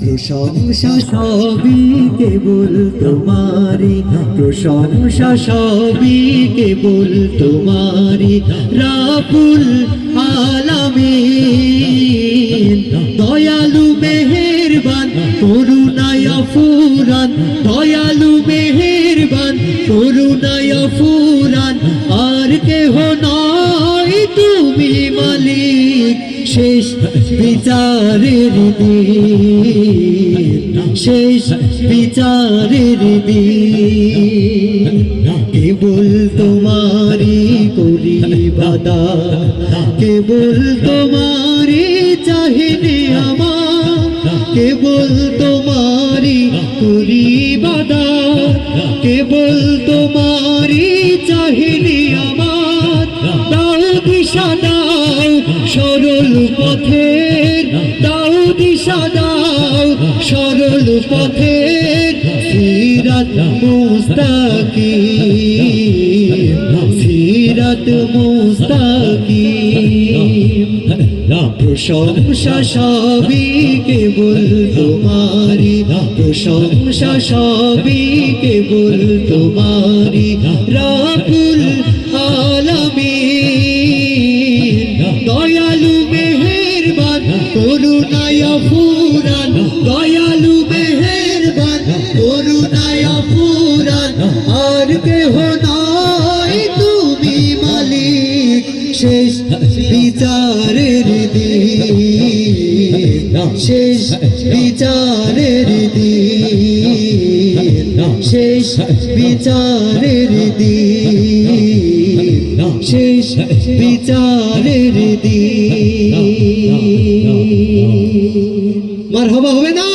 প্রশংসা সবই কেবল তোমারি। প্রশংসা সবই কেবল দয়ালু মেহেরবান, করুণায় ফুরান দয়ালু মেহেরবান, করুণায় ফুরান আর কেহ নয় তুমি মালিক, শেষ বিচারের দিন। শেষ বিচারের দিন। কেবল তোমারি করি বাদা কেবল তোমারি চাহিনে আমার। কেবল তোমারি করি বাদা কেবল তোমারি চাহিনে আমার। দাও দিশা সরল পথের, দাও দিশা, দাও সরল পথের, সিরাত মুস্তাকিম সিরাত মুস্তাকিম। প্রশংসা সবই কেবল তোমারি প্রশংসা সবই কেবল তোমারি রাবুল করুণায় ফুরান দয়ালু মেহেরবান, করুণায় ফুরান আর কেহ নয় তুমি মালিক, শেষ বিচারের দিন, শেষ বিচারের দিন, শেষ বিচারের দিন। শেষ বিচারের দিন। মার হবা হবে না